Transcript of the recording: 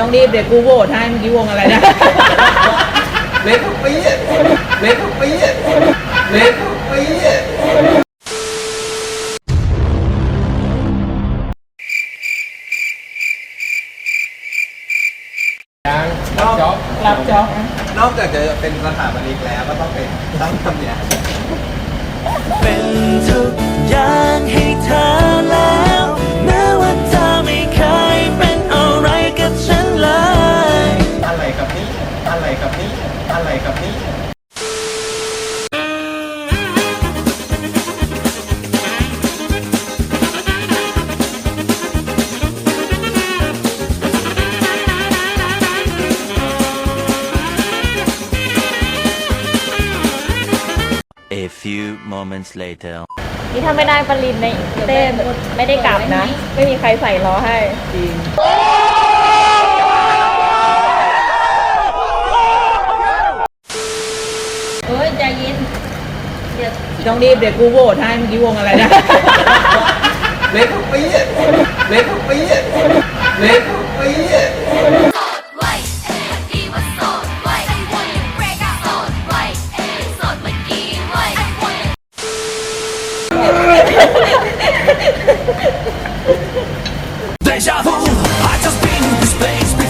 ต้องรีบเดี๋ยวกูโหวตให้เมื่อกี้วงอะไรนะ เล็กทุกปีอะเล็กทุกปีอะเล็กทุกปีอะนอกรับจ็อบนอกจากจะเป็นสถาปนิกแล้วก็ต้องเป็นตั้งทำเนี่ย A few moments later นี่ถ้าไม่ได้ปรินในเต้นไม่ได้กลับนะ ไม่มีใครใส่ล้อให้จริงเอ้ยใจเย็นเดี๋ยวต้องรีบเดี๋ยวกูโหวตให้เมื่อกี้วงอะไรนะ เล็กทุกปีอะเล็กทุกปีอะเล็กทุกปีอะ deja vu. I just been in this place